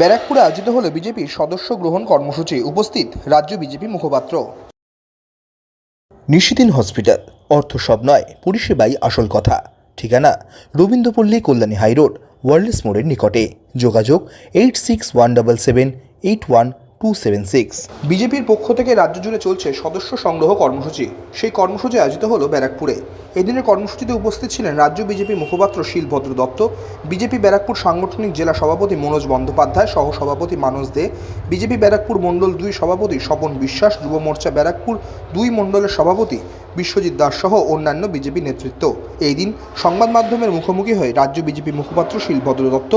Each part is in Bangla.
ব্যারাকপুরে আয়োজিত হল বিজেপির সদস্য গ্রহণ কর্মসূচি। উপস্থিত রাজ্য বিজেপি মুখপাত্র। নিশিদিন হসপিটাল, অর্থ সব নয়, পরিষেবাই আসল কথা। ঠিকানা, রবীন্দ্রপল্লী কল্যাণী হাইরোড, ওয়ার্ল্ডস মোড়ের নিকটে। যোগাযোগ, eight six one double seven, eight one two seven six বিজেপির পক্ষ থেকে রাজ্য জুড়ে চলছে সদস্য সংগ্রহ কর্মসূচি। সেই কর্মসূচি আয়োজিত হলো ব্যারাকপুরে। এদিনের কর্মসূচিতে উপস্থিত ছিলেন রাজ্য বিজেপি মুখপাত্র শিলভদ্র দত্ত, বিজেপি ব্যারাকপুর সাংগঠনিক জেলা সভাপতি মনোজ বন্দ্যোপাধ্যায় সহ সভাপতি মানস দে, বিজেপি ব্যারাকপুর মণ্ডল দুই সভাপতি স্বপন বিশ্বাস, যুব মোর্চা ব্যারাকপুর দুই মণ্ডলের সভাপতি বিশ্বজিৎ দাস সহ অন্যান্য বিজেপি নেতৃত্ব। এই দিন সংবাদ মাধ্যমের মুখোমুখি হয়ে রাজ্য বিজেপি মুখপাত্র শিলভদ্র দত্ত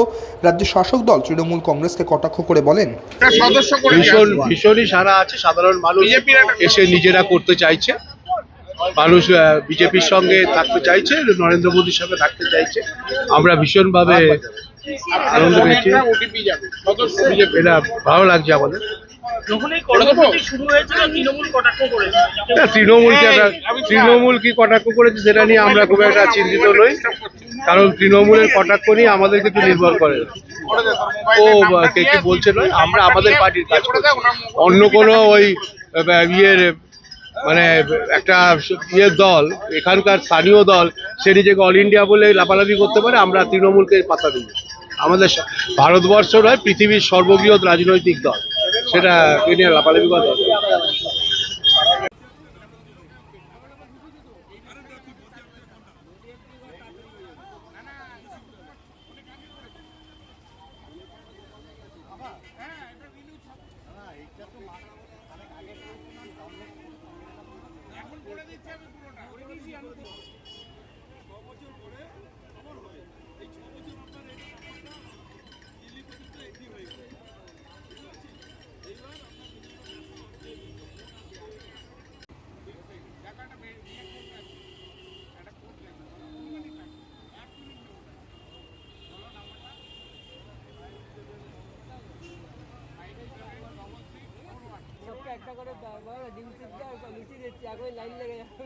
রাজ্যের শাসক দল তৃণমূল কংগ্রেসকে কটাক্ষ করে বলেন ভীষণ ভীষণই সারা আছে সাধারণ মানুষ বিজেপির এসে নিজেরা করতে চাইছে। মানুষ বিজেপির সঙ্গে থাকতে চাইছে নরেন্দ্র মোদীর সঙ্গে থাকতে চাইছে। আমরা ভীষণভাবে আনন্দ পেয়েছি। এটা ভালো লাগছে আমাদের। যখন এই কর্মসূচি শুরু হয়েছিল তৃণমূল কটাক্ষ করেছে? না, তৃণমূল কি একটা তৃণমূল কি কটাক্ষ করেছে সেটা নিয়ে আমরা খুব একটা চিন্তিত নই। কারণ তৃণমূলের কটাক্ষ নিয়ে আমাদের কিছু নির্ভর করে। ও কে কি বলছে নয় আমরা আমাদের পার্টির কাজ করছি। অন্য কোনো ওই ইয়ের মানে একটা ইয়ের দল এখানকার স্থানীয় দল সে নিজেকে অল ইন্ডিয়া বলে লাফালাফি করতে পারে আমরা তৃণমূলকে পাতা দিই আমাদের ভারতবর্ষ নয় পৃথিবীর সর্ববৃহৎ রাজনৈতিক দল। সেটা এ নিয়ে লাফালাফি করা দরকার নেই। সবকে করে ডিম সিদ্ধ লুচি দিচ্ছি এখন লাইন লেগে যাবে।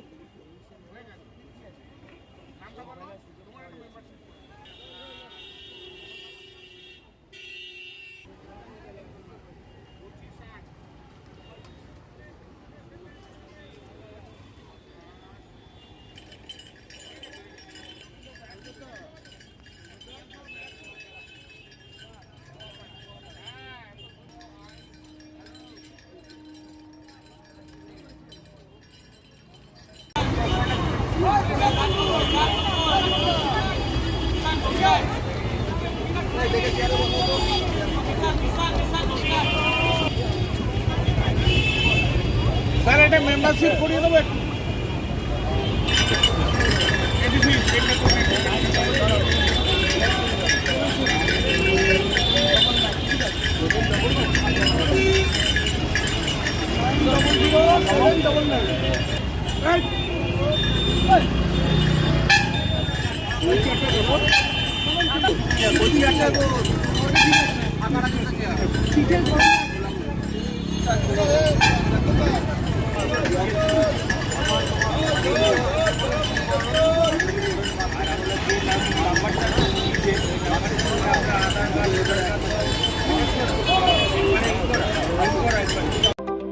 স্যার এটা মেম্বারশিপ করিয়ে দেবো একটু সিটের